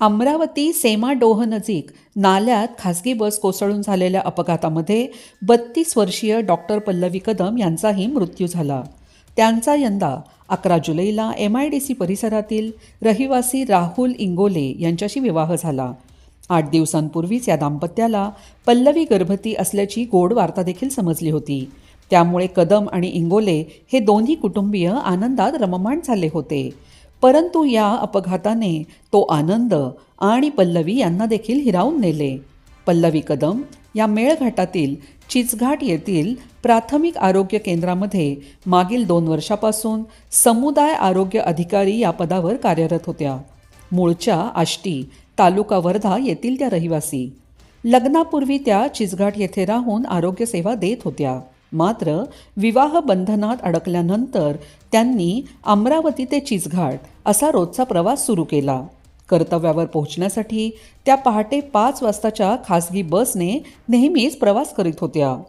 अमरावती सेमाडोह नजीक नाल्यात खासगी बस कोसळून झालेल्या अपघातामध्ये बत्तीस वर्षीय डॉक्टर पल्लवी कदम यांचाही मृत्यू झाला. त्यांचा यंदा अकरा जुलैला एम आय डी सी परिसरातील रहिवासी राहुल इंगोले यांच्याशी विवाह झाला. आठ दिवसांपूर्वीच या दाम्पत्याला पल्लवी गर्भवती असल्याची गोड वार्ता देखील समजली होती. त्यामुळे कदम आणि इंगोले हे दोन्ही कुटुंबीय आनंदात रममाण झाले होते. परंतु या अपघाताने तो आनंद आणि पल्लवी यांना देखील हिरावून नेले. पल्लवी कदम या मेळघाटातील चिचघाट येथील प्राथमिक आरोग्य केंद्रामध्ये मागील दोन वर्षापासून समुदाय आरोग्य अधिकारी या पदावर कार्यरत होत्या. मूळच्या आष्टी तालुका वर्धा येथील त्या रहिवासी. लग्नापूर्वी त्या चिचघाट येथे राहून आरोग्यसेवा देत होत्या. मात्र विवाह बंधनात अडकल्यानंतर त्यांनी अमरावती ते चिचघाट असा रोजचा प्रवास सुरू केला. कर्तव्यावर पोहोचण्यासाठी त्या पहाटे पाच वाजताच्या खासगी बसने नेहमीच प्रवास करीत होत्या.